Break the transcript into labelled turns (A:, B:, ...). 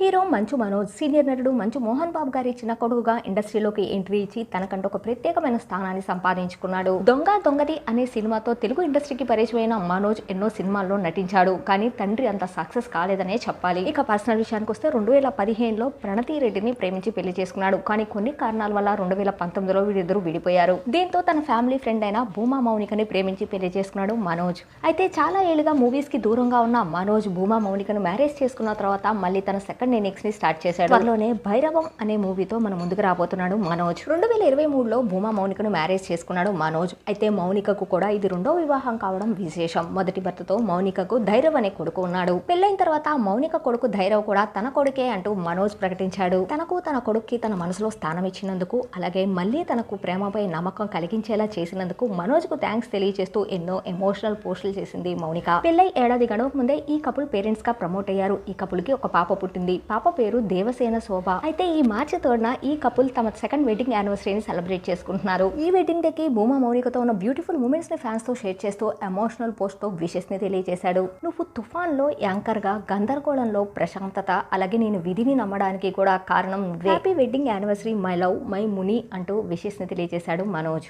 A: Hero Manchu Manoj senior నటుడు మంచు మోహన్ బాబు గారి చిన్న కొడుకుగా ఇండస్ట్రీలోకి ఎంట్రీ ఇచ్చి తనకంటూ ఒక ప్రత్యేకమైన స్థానాన్ని సంపాదించుకున్నాడు. దొంగ దొంగది అనే సినిమాతో తెలుగు ఇండస్ట్రీకి పరిచయమైన మనోజ్ ఎన్నో సినిమాల్లో నటించాడు. కానీ తండ్రి అంత సక్సెస్ కాలేదనే చెప్పాలి. ఇక పర్సనల్ విషయానికి వస్తే రెండు వేల పదిహేనులో ప్రణతి రెడ్డిని ప్రేమించి పెళ్ళి చేసుకున్నాడు. కానీ కొన్ని కారణాల వల్ల రెండు వేల పంతొమ్మిదిలో వీరిద్దరూ విడిపోయారు. దీంతో తన ఫ్యామిలీ ఫ్రెండ్ అయిన భూమా మౌనికని ప్రేమించి పెళ్ళి చేసుకున్నాడు మనోజ్. అయితే చాలా ఏళ్ళుగా మూవీస్కి దూరంగా ఉన్న మనోజ్ భూమా మౌనికను మ్యారేజ్ చేసుకున్న తర్వాత మళ్ళీ తన సెకండ్ నేను ని స్టార్ట్ చేశాడు. త్వరలోనే భైరవం అనే మూవీతో మన ముందుకు రాబోతున్నాడు మనోజ్. రెండు వేల ఇరవై మూడులో భూమా మౌనికను మ్యారేజ్ చేసుకున్నాడు మనోజ్. అయితే మౌనికకు కూడా ఇది రెండో వివాహం కావడం విశేషం. మొదటి భర్తతో మౌనికకు ధైరవ్ అనే కొడుకు ఉన్నాడు. పెళ్ళైన తర్వాత మౌనిక కొడుకు ధైరవ్ కూడా తన కొడుకే అంటూ మనోజ్ ప్రకటించాడు. తనకు తన కొడుక్కి తన మనసులో స్థానం ఇచ్చినందుకు అలాగే మళ్ళీ తనకు ప్రేమపై నమ్మకం కలిగించేలా చేసినందుకు మనోజ్కు థ్యాంక్స్ తెలియజేస్తూ ఎన్నో ఎమోషనల్ పోస్టులు చేసింది మౌనిక. పెళ్ళై ఏడాది గడవక ముందే ఈ కపుల్ పేరెంట్స్గా ప్రమోట్ అయ్యారు. ఈ కపుల్కి ఒక పాప పుట్టింది. పాప పేరు దేవసేన శోభ. అయితే ఈ మార్చి థర్డ్న ఈ కపుల్ తమ సెకండ్ వెడ్డింగ్ యానివర్సరీని సెలబ్రేట్ చేసుకుంటున్నారు. ఈ వెడ్డింగ్ డే కి భూమా మౌనికతో ఉన్న బ్యూటిఫుల్ మూమెంట్స్ని ఫ్యాన్స్తో షేర్ చేస్తూ ఎమోషనల్ పోస్ట్తో విషెస్ని తెలియజేశాడు. నువ్వు తుఫాన్లో యాంకర్గా గందరగోళంలో ప్రశాంతత అలాగే నేను విధిని నమ్మడానికి కూడా కారణం happy wedding anniversary my love my Muni అంటూ విషెస్ని తెలియజేశాడు మనోజ్.